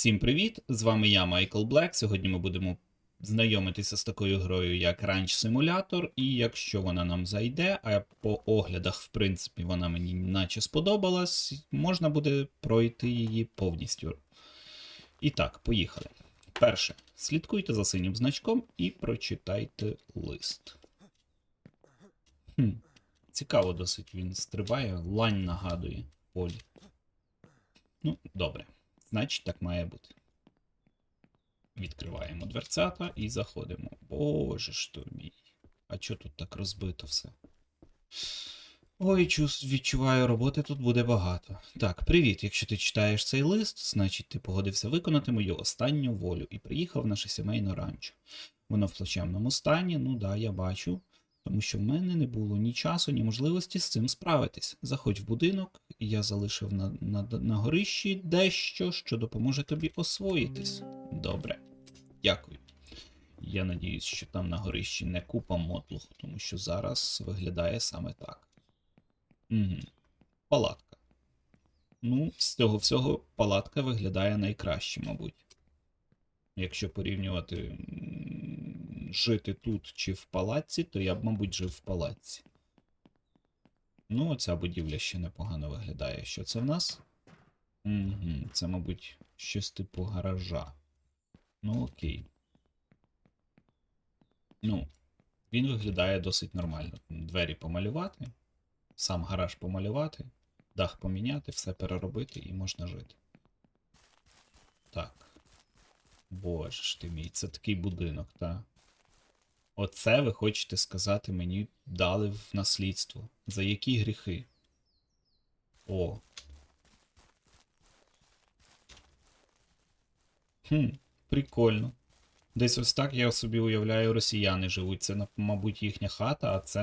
Всім привіт! З вами я, Майкл Блек. Сьогодні ми будемо знайомитися з такою грою, як Ranch Simulator, і якщо вона нам зайде, а по оглядах, в принципі, вона мені наче сподобалась, можна буде пройти її повністю. І так, поїхали. Перше, слідкуйте за синім значком і прочитайте лист. Хм, цікаво досить він стрибає, лань нагадує полі. Ну, добре. Значить, так має бути. Відкриваємо дверцята і заходимо. Боже ж то мій. А чо тут так розбито все? Ой, відчуваю, роботи тут буде багато. Так, привіт. Якщо ти читаєш цей лист, значить ти погодився виконати мою останню волю і приїхав в наше сімейне ранчо. Воно в плачевному стані, ну да, я бачу. Тому що в мене не було ні часу, ні можливості з цим справитись. Заходь в будинок, я залишив на, на, на горищі дещо, що допоможе тобі освоїтись. Добре. Дякую. Я надіюсь, що там на горищі не купа мотлуху, тому що зараз виглядає саме так. Угу. Палатка. Ну, з цього всього палатка виглядає найкраще, мабуть. Якщо порівнювати жити тут чи в палаці, то я б, мабуть, жив в палаці. Ну, оця будівля ще непогано виглядає. Що це в нас? Угу, це, мабуть, щось типу гаража. Ну, окей. Ну, він виглядає досить нормально. Двері помалювати, сам гараж помалювати, дах поміняти, все переробити і можна жити. Так. Боже ж ти мій, це такий будинок, та. Оце ви хочете сказати мені дали в наслідство. За які гріхи? О. Хм, прикольно. Десь ось так я собі уявляю, росіяни живуть. Це, мабуть, їхня хата, а це.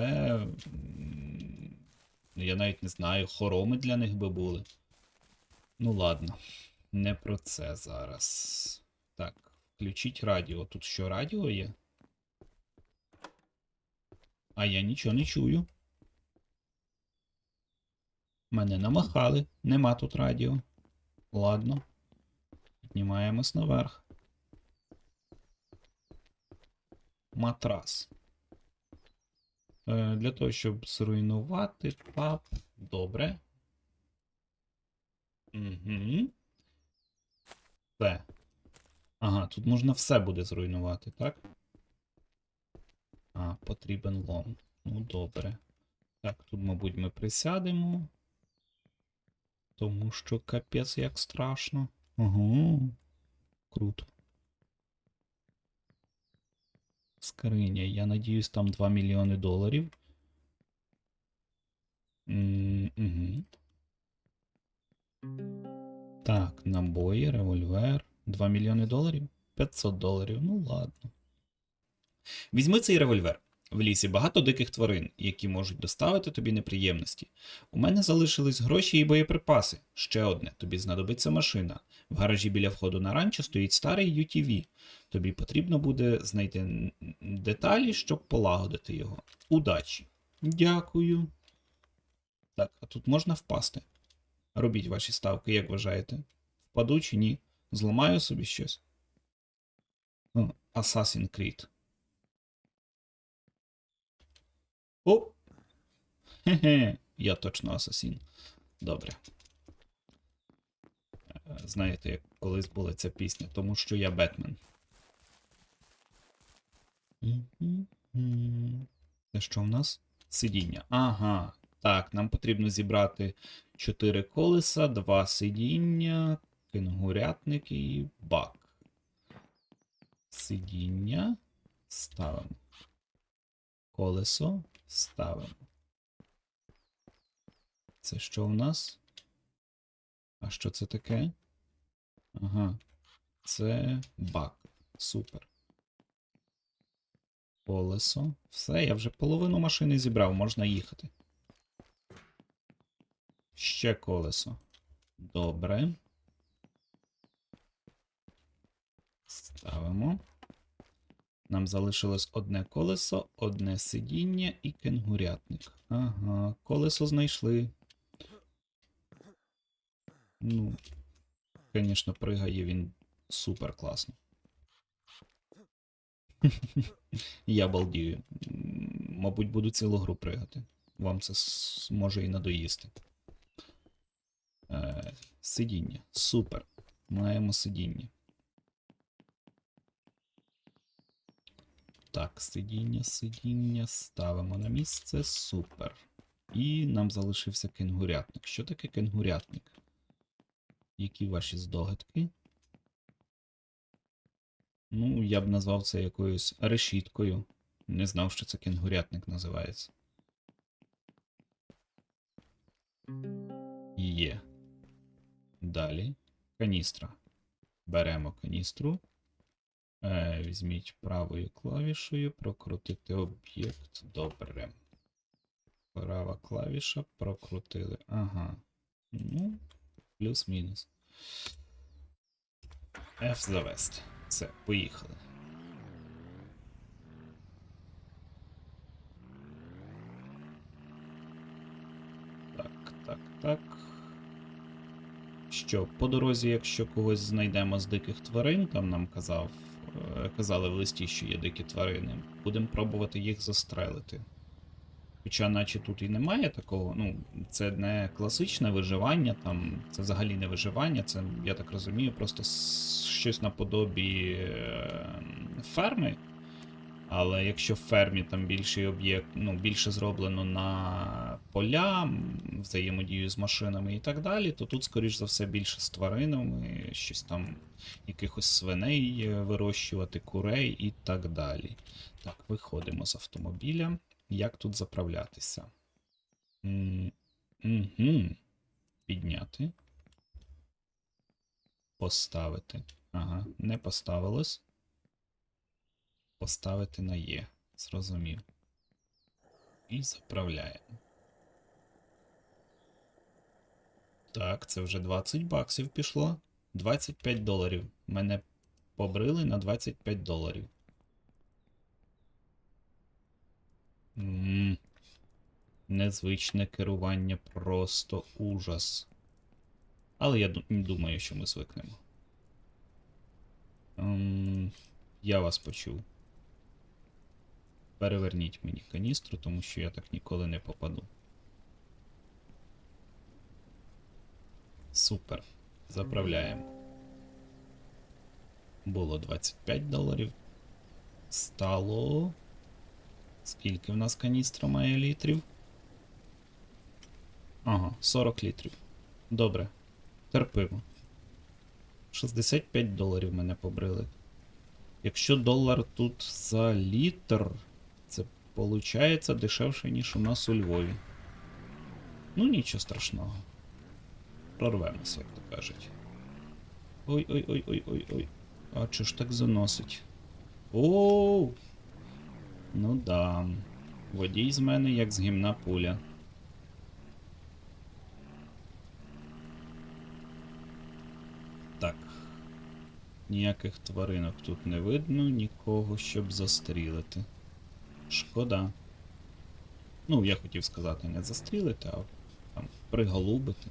Я навіть не знаю, хороми для них би були. Ну ладно, не про це зараз. Так, включіть радіо. Тут що, радіо є? А я нічого не чую. Мене намахали, нема тут радіо. Ладно. Піднімаємось наверх. Матрас. Е, для того, щоб зруйнувати паб. Добре. Угу. Все. Ага, тут можна все буде зруйнувати, так? А, потрібен лом. Ну, добре. Так, тут, мабуть, ми присядемо. Тому що капець як страшно. Ого. Круто. Скриня. Я надіюсь, там 2 мільйони доларів. М, Угу. Так, набої, револьвер. 2 мільйони доларів? 500 доларів. Ну ладно. Візьми цей револьвер. В лісі багато диких тварин, які можуть доставити тобі неприємності. У мене залишились гроші і боєприпаси. Ще одне, тобі знадобиться машина. В гаражі біля входу на ранчо стоїть старий UTV. Тобі потрібно буде знайти деталі, щоб полагодити його. Удачі. Дякую. Так, а тут можна впасти. Робіть ваші ставки, як вважаєте? Впаду чи ні? Зламаю собі щось. Assassin's Creed. О! Хе-хе, я точно асасін. Добре. Е, Знаєте, як колись була ця пісня, тому що я Бетмен. Це що в нас? Сидіння. Ага. Так, нам потрібно зібрати 4 колеса, 2 сидіння, кенгурятник і бак. Сидіння ставимо. Колесо ставимо. Це що в нас? А що це таке? Ага. Це бак. Супер. Колесо. Все, я вже половину машини зібрав, можна їхати. Ще колесо. Добре. Ставимо. Нам залишилось одне колесо, одне сидіння і кенгурятник. Ага, колесо знайшли. Ну, звісно, пригає він Супер класно. Я балдію. Мабуть, буду цілу гру пригати. Вам це може і надоїсти. Е, сидіння. Супер. Маємо сидіння. Так, сидіння, сидіння. Ставимо на місце. Супер. І нам залишився кенгурятник. Що таке кенгурятник? Які ваші здогадки? Ну, я б назвав це якоюсь решіткою. Не знав, що це кенгурятник називається. Є. Далі. Каністра. Беремо каністру. Е, візьміть правою клавішею, прокрутити об'єкт. Добре. Права клавіша, прокрутили. Ага. Ну, плюс-мінус. F завести. Все, поїхали. Так, так, так. Що, по дорозі, якщо когось знайдемо з диких тварин, там нам казав, казали в листі, що є дикі тварини, будемо пробувати їх застрелити. Хоча, наче тут і немає такого, ну, це не класичне виживання, там, це взагалі не виживання, це, я так розумію, просто щось наподобі е, ферми. Але якщо в фермі там більший об'єкт, ну, більше зроблено на поля, взаємодію з машинами і так далі, то тут, скоріш за все, більше з тваринами, щось там, якихось свиней е, вирощувати, курей і так далі. Так, виходимо з автомобіля. Як тут заправлятися? Угу. Підняти. Поставити. Ага, не поставилось. Поставити на Є. Зрозумів. І заправляємо. Так, це вже 20 баксів пішло. 25 доларів. Мене побрили на 25 доларів. М, Незвичне керування, просто ужас. Але я думаю, що ми звикнемо. Ем, я вас почув. Переверніть мені каністру, тому що я так ніколи не попаду. Супер. Заправляємо. Було 25 доларів. Стало. Скільки в нас каністра має літрів? Ага, 40 літрів. Добре. Терпимо. 65 доларів мене побрили. Якщо долар тут за літр, виходить дешевше, ніж у нас у Львові. Ну, нічого страшного. Прорвемося, як то кажуть. Ой-ой-ой-ой-ой-ой. А чого ж так заносить? Оу! Ну да. Водій з мене як з гімна пуля. Так. Ніяких тваринок тут не видно, нікого, щоб застрілити. Шкода. Ну, я хотів сказати, не застрілити, а там приголубити.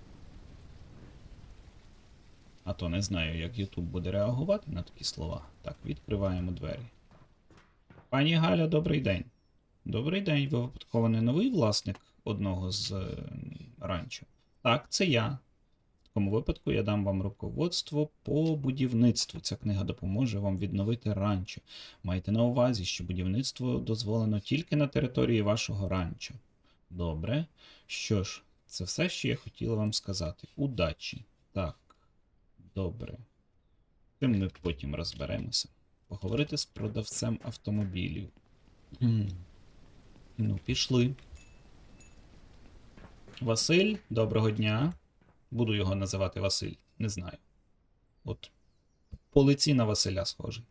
А то не знаю, як YouTube буде реагувати на такі слова. Так, відкриваємо двері. Пані Галя, добрий день. Добрий день. Ви випадково не новий власник одного з е, ранчо? Так, це я. Такому випадку я дам вам руководство по будівництву. Ця книга допоможе вам відновити ранчо. Майте на увазі, що будівництво дозволено тільки на території вашого ранчо. Добре. Що ж, це все, що я хотіла вам сказати. Удачі. Так. Добре. Тим ми потім розберемося. Поговорити з продавцем автомобілів. Ну, пішли. Василь, доброго дня. Буду його називати Василь, не знаю. От по лиці на Василя схожий.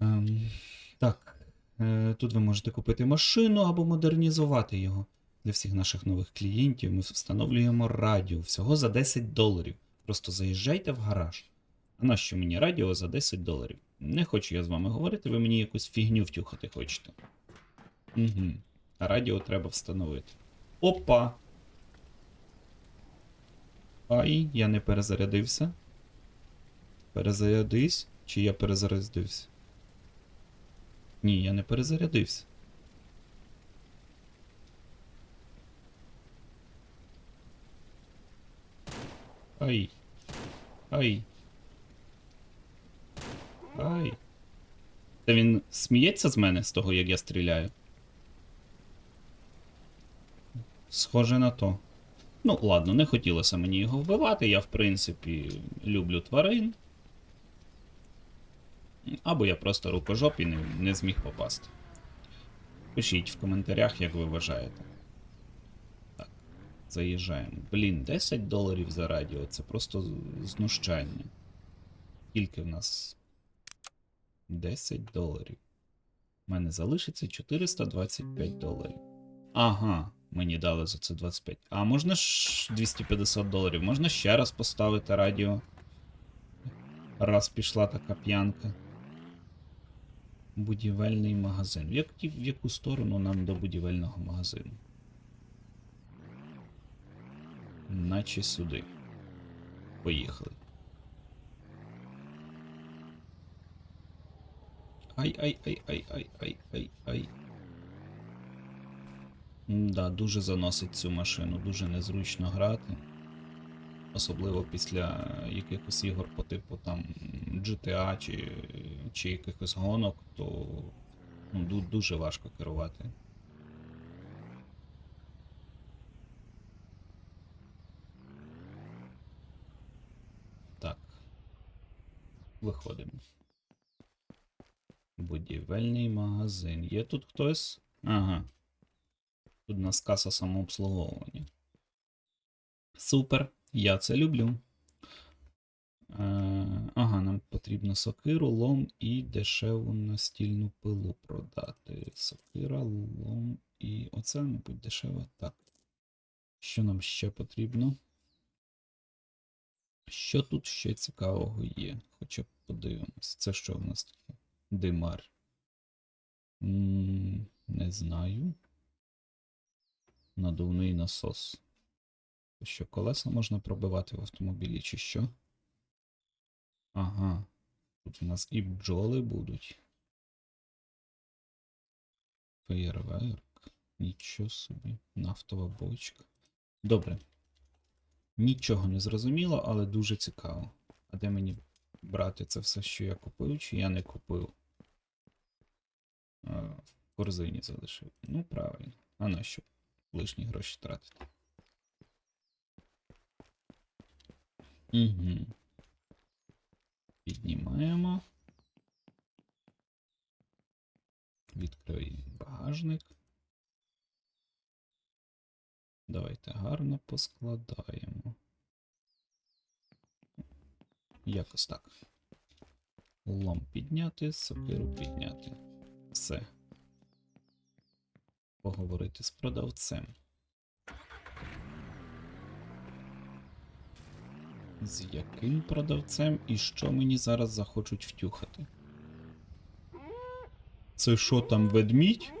Ем, так. Е, тут ви можете купити машину або модернізувати його. Для всіх наших нових клієнтів ми встановлюємо радіо всього за 10 доларів. Просто заїжджайте в гараж. А нащо мені радіо за 10 доларів? Не хочу я з вами говорити, ви мені якусь фігню втюхати хочете. Угу. А радіо треба встановити. Опа! Ай, я не перезарядився. Перезарядись? Чи я перезарядився? Ні, я не перезарядився. Ай. Ай. Ай. Та він сміється з мене з того, як я стріляю? Схоже на то. Ну, ладно, не хотілося мені його вбивати. Я, в принципі, люблю тварин. Або я просто рукожоп і не, не зміг попасти. Пишіть в коментарях, як ви вважаєте. Так, заїжджаємо. Блін, 10 доларів за радіо. Це просто знущання. Скільки в нас? 10 доларів. У мене залишиться 425 доларів. Ага, мені дали за це 25. А можна ж 250 доларів? Можна ще раз поставити радіо. Раз пішла така п'янка. Будівельний магазин. В, як, в яку сторону нам до будівельного магазину? Наче сюди. Поїхали. Ай-ай-ай-ай-ай-ай-ай-ай. Да, дуже заносить цю машину, дуже незручно грати. Особливо після якихось ігор по типу там GTA чи, чи якихось гонок, то ну, дуже важко керувати. Так. Виходимо. Будівельний магазин. Є тут хтось? Ага. Тут у нас каса самообслуговування. Супер, я це люблю. Е, ага, нам потрібно сокиру, лом і дешеву настільну пилу продати. Сокира, лом і. Оце, мабуть, дешево. Так. Що нам ще потрібно? Що тут ще цікавого є? Хоча б подивимось. Це що в нас таке? Димар. М, Не знаю. Надувний насос. Що колеса можна пробивати в автомобілі, чи що? Ага. Тут у нас і бджоли будуть. Феєрверк. Нічого собі. Нафтова бочка. Добре. Нічого не зрозуміло, але дуже цікаво. А де мені брати це все, що я купив, чи я не купив? А, в корзині залишив. Ну, правильно. А на що? Лишні гроші тратити. Угу. Піднімаємо. Відкриємо багажник. Давайте гарно поскладаємо. Якось так. Лом підняти, сокиру підняти. Все. Поговорити з продавцем. З яким продавцем і що мені зараз захочуть втюхати? Це що там ведмідь?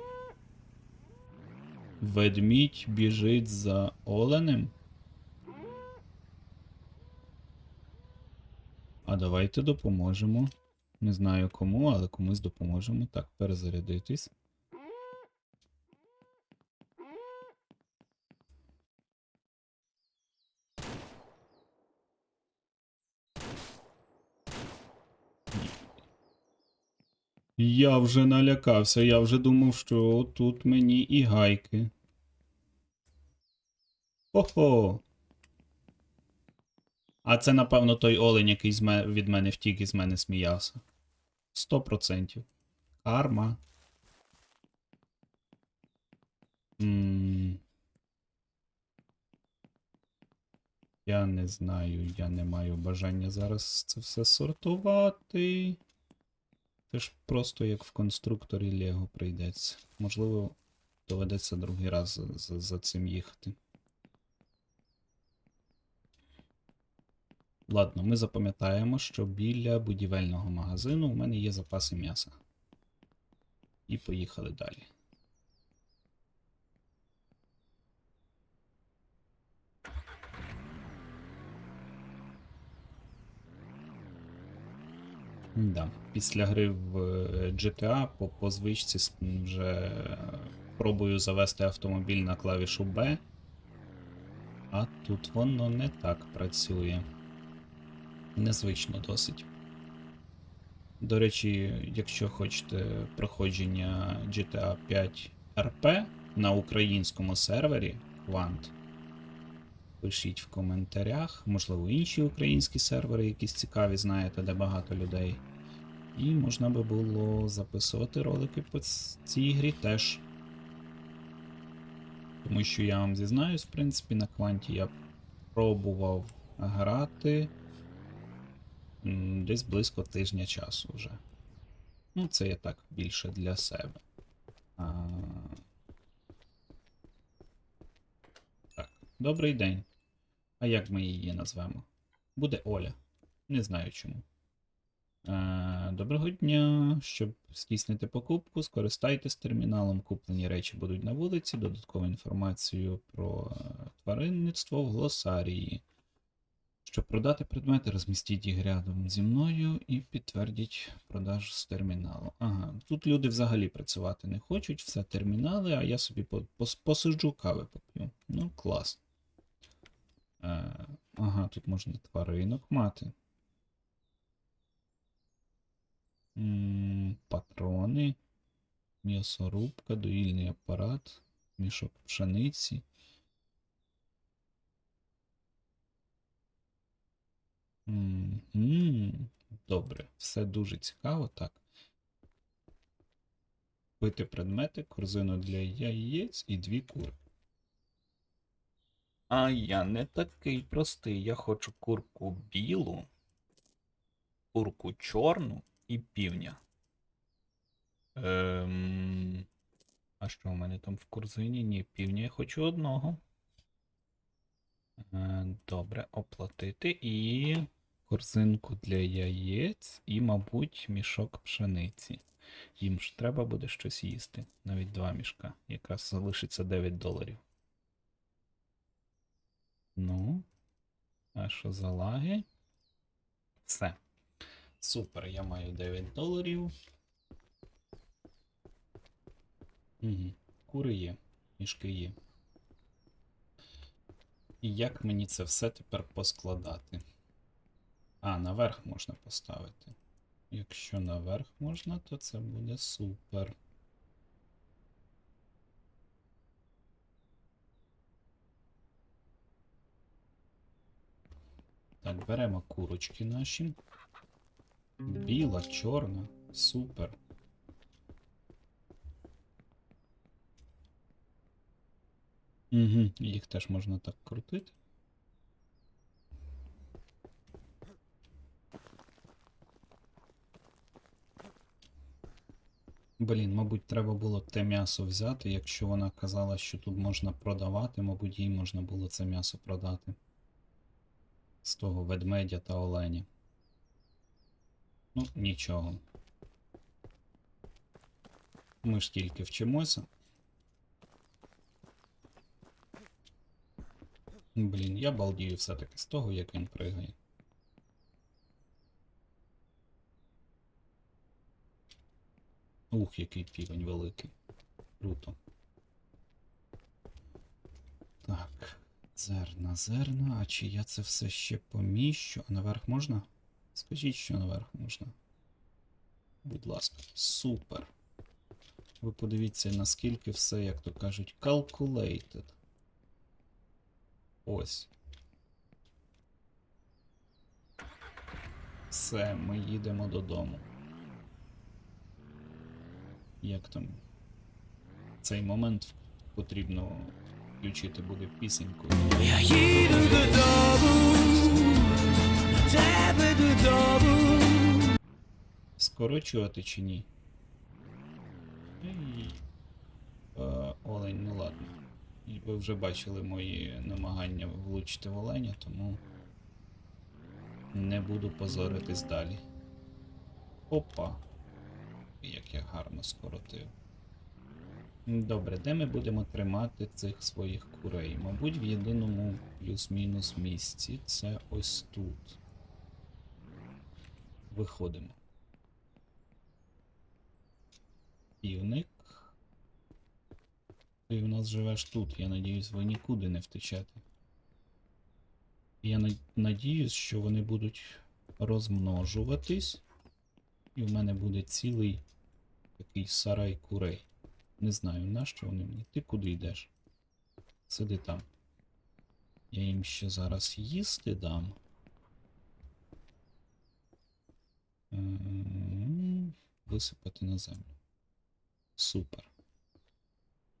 Ведмідь біжить за оленем? А давайте допоможемо. Не знаю кому, але комусь допоможемо. Так, перезарядитись. Я вже налякався, я вже думав, що тут мені і гайки. Хо-хо. А це, напевно, той олень, який від мене втік і з мене сміявся. Сто процентів. Карма. М. Я не знаю, я не маю бажання зараз це все сортувати. Це ж просто як в конструкторі Лего прийдеться. Можливо, доведеться другий раз за, за, цим їхати. Ладно, ми запам'ятаємо, що біля будівельного магазину у мене є запаси м'яса. І поїхали далі. Да. Після гри в е, GTA по, по звичці вже е, пробую завести автомобіль на клавішу B. А тут воно не так працює. Незвично досить. До речі, якщо хочете проходження GTA 5 RP на українському сервері Quant, пишіть в коментарях, можливо, інші українські сервери, якісь цікаві, знаєте, де багато людей. І можна би було записувати ролики по цій грі теж. Тому що я вам зізнаюсь, в принципі, на кванті я пробував грати десь близько тижня часу вже. Ну, це я так більше для себе. А... добрий день. А як ми її назвемо? Буде Оля. Не знаю чому. Е, Доброго дня. Щоб здійснити покупку, скористайтесь терміналом. Куплені речі будуть на вулиці. Додаткову інформацію про е, тваринництво в глосарії. Щоб продати предмети, розмістіть їх рядом зі мною і підтвердіть продаж з терміналу. Ага, тут люди взагалі працювати не хочуть, все термінали, а я собі по- посиджу кави поп'ю. Ну, клас. Ага, тут можна тваринок мати. Патрони, м'ясорубка, доїльний апарат, мішок пшениці. Добре, все дуже цікаво, так. Пити предмети, корзину для яєць і дві кури. А я не такий простий. Я хочу курку білу, курку чорну і півня. Ем... А що у мене там в корзині? Ні, півня я хочу одного. Е, Добре, оплатити і корзинку для яєць, і, мабуть, мішок пшениці. Їм ж треба буде щось їсти. Навіть два мішка. Якраз залишиться 9 доларів. Ну, а що за лаги? Все. Супер, я маю 9 доларів. Угу. Кури є, мішки є. І як мені це все тепер поскладати? А, наверх можна поставити. Якщо наверх можна, то це буде супер. Так, беремо курочки наші. Біла, чорна, супер. Угу, їх теж можна так крутити. Блін, мабуть, треба було те м'ясо взяти. Якщо вона казала, що тут можна продавати, мабуть, їй можна було це м'ясо продати. З того ведмедя та оленя. Ну, нічого. Ми ж тільки вчимося. Блін, я балдію все-таки з того, як він пригає. Ух, який півень великий. Круто. Так. Зерна, зерна. А чи я це все ще поміщу? А наверх можна? Скажіть, що наверх можна. Будь ласка, супер. Ви подивіться, наскільки все, як то кажуть, calculated. Ось. Все, ми їдемо додому. Як там? Цей момент потрібно включити буде пісеньку. Я їду додому, до тебе додому. Скорочувати чи ні? Ей. Е, Олень, ну ладно. І Ви вже бачили мої намагання влучити в оленя, тому не буду позоритись далі. Опа. Як я гарно скоротив. Добре, де ми будемо тримати цих своїх курей? Мабуть, в єдиному плюс-мінус місці. Це ось тут. Виходимо. Півник. Ти в нас живеш тут. Я надіюсь, ви нікуди не втечете. Я на- надіюсь, що вони будуть розмножуватись. І в мене буде цілий такий сарай курей. Не знаю, нащо вони мені. Ти куди йдеш? Сиди там. Я їм ще зараз їсти дам. Висипати на землю. Супер.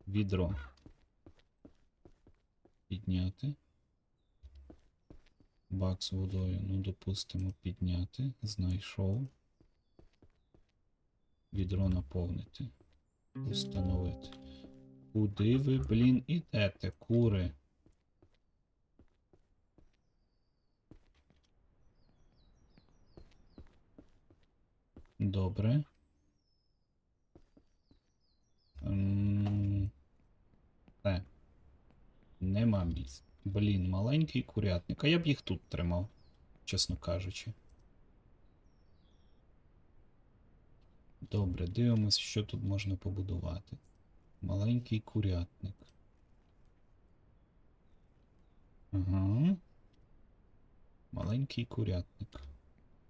Відро. Підняти. Бак з водою, ну, допустимо, підняти. Знайшов. Відро наповнити. Установити. Куди ви, блін, ідете, кури? Добре. Ем, Те. Нема місць. Блін, маленький курятник. А я б їх тут тримав, чесно кажучи. Добре, дивимось, що тут можна побудувати. Маленький курятник. Ага. Маленький курятник.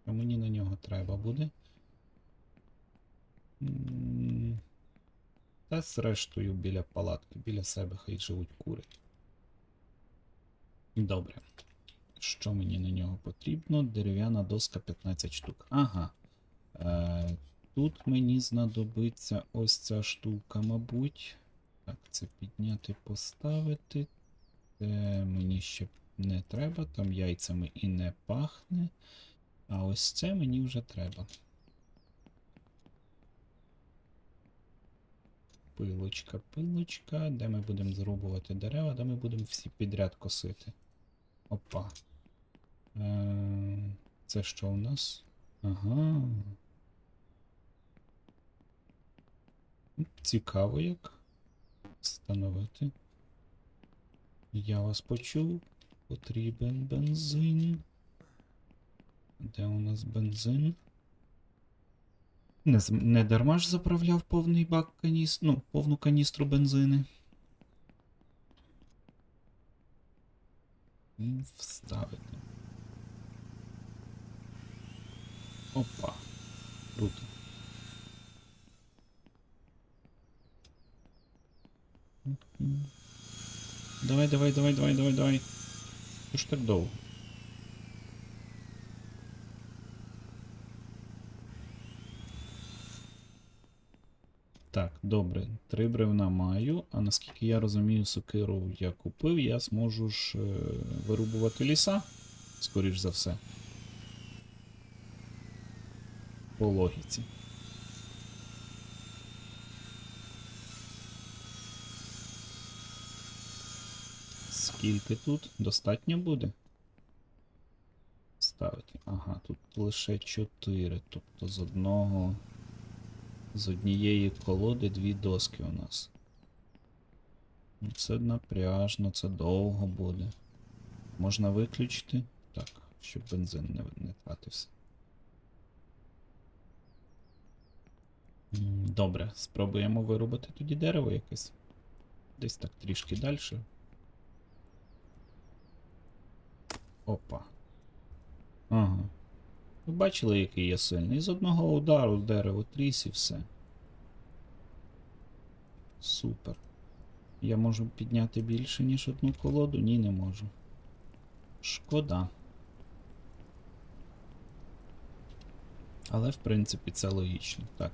Що мені на нього треба буде? Та зрештою біля палатки, біля себе хай живуть кури. Добре. Що мені на нього потрібно? Дерев'яна доска 15 штук. Ага. Е, тут мені знадобиться ось ця штука, мабуть. Так, це підняти, поставити. Це мені ще не треба, там яйцями і не пахне. А ось це мені вже треба. Пилочка, пилочка. Де ми будемо зрубувати дерева, де ми будемо всі підряд косити. Опа. Е, це що у нас? Ага. Цікаво як. Встановити. Я вас почув. Потрібен бензин. Де у нас бензин? Не, не дарма ж заправляв повний бак каніс... ну, повну каністру бензини. Вставити. Опа. Круто. Давай, давай, давай, давай, давай, давай. Що ж так довго? Так, добре. Три бревна маю, а наскільки я розумію, сокиру я купив, я зможу ж е, вирубувати ліса, скоріш за все. По логіці. Скільки тут? Достатньо буде? Ставити. Ага, тут лише 4. Тобто з одного. З однієї колоди дві доски у нас. Ну, Це напряжно, це довго буде. Можна виключити? Так, щоб бензин не, не тратився. Добре, спробуємо вирубати тоді дерево якесь. Десь так трішки далі. Опа. Ага. Ви бачили, який я сильний? З одного удару дерево тріс і все. Супер. Я можу підняти більше, ніж одну колоду? Ні, не можу. Шкода. Але, в принципі, це логічно. Так.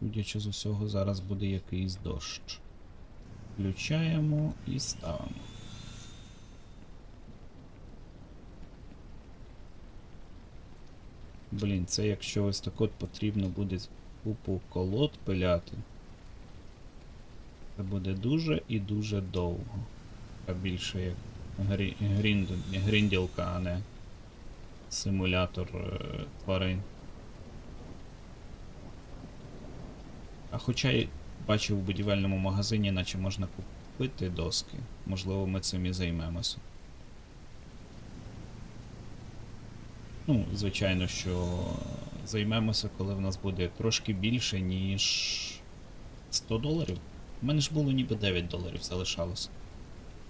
Судячи з усього, зараз буде якийсь дощ. Включаємо і ставимо. Блін, це якщо ось так от потрібно буде купу колод пиляти. Це буде дуже і дуже довго. А більше як грі... грінд... грінділка, а не симулятор е... тварин. А хоча й бачив у будівельному магазині, наче можна купити доски. Можливо, ми цим і займемося. Ну, звичайно, що займемося, коли в нас буде трошки більше, ніж 100 доларів? У мене ж було ніби 9 доларів залишалось.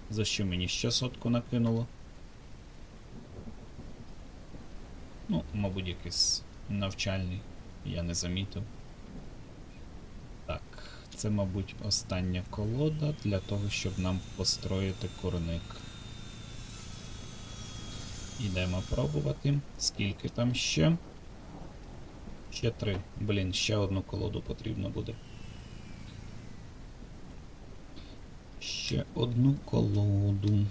За що мені ще сотку накинуло? Ну, мабуть, якийсь навчальний, я не замітив. Так, це, мабуть, остання колода для того, щоб нам построїти курник. Ідемо пробувати. Скільки там ще? Ще три. Блін, ще одну колоду потрібно буде. Ще одну колоду.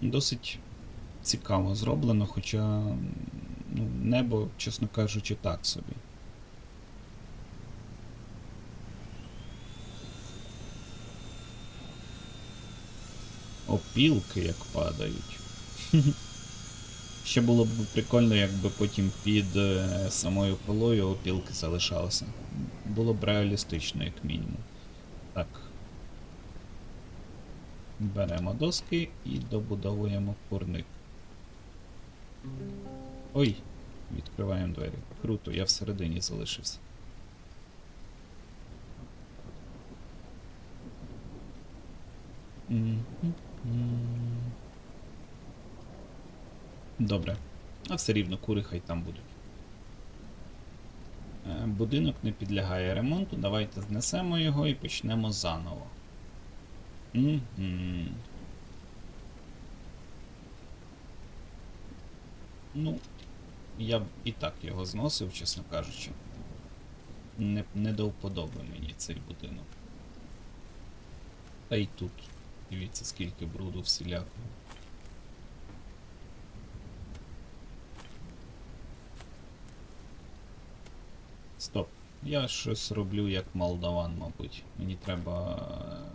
Досить цікаво зроблено, хоча ну, небо, чесно кажучи, так собі. Опілки як падають. Ще було б прикольно, якби потім під е, самою полою опілки залишалися. Було б реалістично, як мінімум. Так. Беремо доски і добудовуємо курник. Ой, відкриваємо двері. Круто, я всередині залишився. Мгм. Добре. А все рівно кури хай там будуть. Е, Будинок не підлягає ремонту. Давайте знесемо його і почнемо заново. Мгм. Ну, я б і так його зносив, чесно кажучи. Не, не до вподоби мені цей будинок. Та й тут. Дивіться, скільки бруду всілякого. Стоп. Я щось роблю як молдаван, мабуть. Мені треба,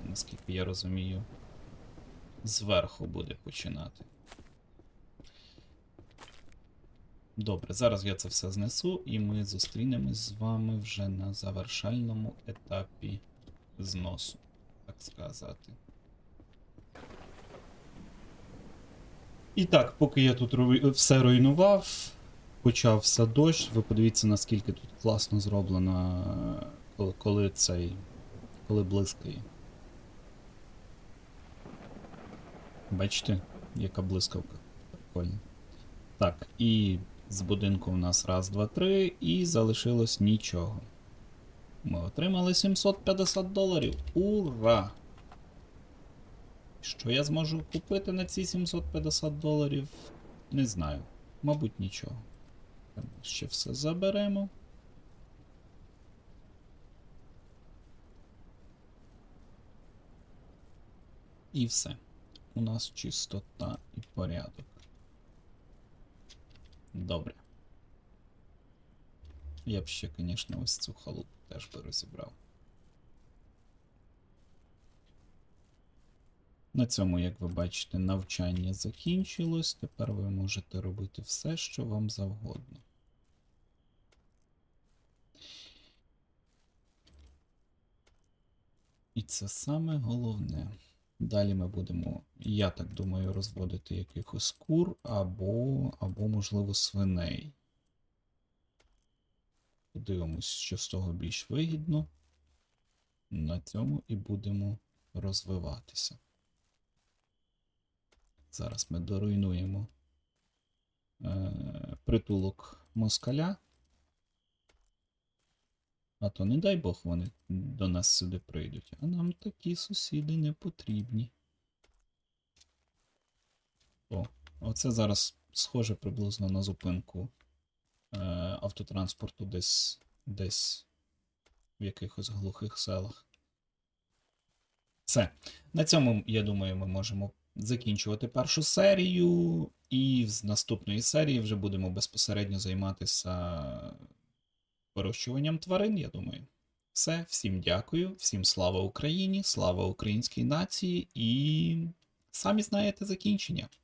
наскільки я розумію, зверху буде починати. Добре, зараз я це все знесу, і ми зустрінемось з вами вже на завершальному етапі зносу, так сказати. І так, поки я тут все руйнував, почався дощ. Ви подивіться, наскільки тут класно зроблено, е, коли, цей. коли блискає. Бачите, яка блискавка. Прикольно. Так, і з будинку в нас раз, два, три, і залишилось нічого. Ми отримали 750 доларів. Ура! Що я зможу купити на ці 750 доларів? Не знаю. Мабуть, нічого. Ще все заберемо. І все. У нас чистота і порядок. Добре. Я б ще, звісно, ось цю халупу теж би розібрав. На цьому, як ви бачите, навчання закінчилось. Тепер ви можете робити все, що вам завгодно. І це саме головне. Далі ми будемо, я так думаю, розводити якихось кур або, або можливо, свиней. Подивимось, що з того більш вигідно. На цьому і будемо розвиватися. Зараз ми доруйнуємо е, притулок москаля. А то не дай Бог вони до нас сюди прийдуть. А нам такі сусіди не потрібні. О, оце зараз схоже приблизно на зупинку е, автотранспорту десь, десь в якихось глухих селах. Все. На цьому, я думаю, ми можемо закінчувати першу серію, і з наступної серії вже будемо безпосередньо займатися вирощуванням тварин, я думаю. Все, всім дякую, всім слава Україні, слава українській нації і самі знаєте закінчення.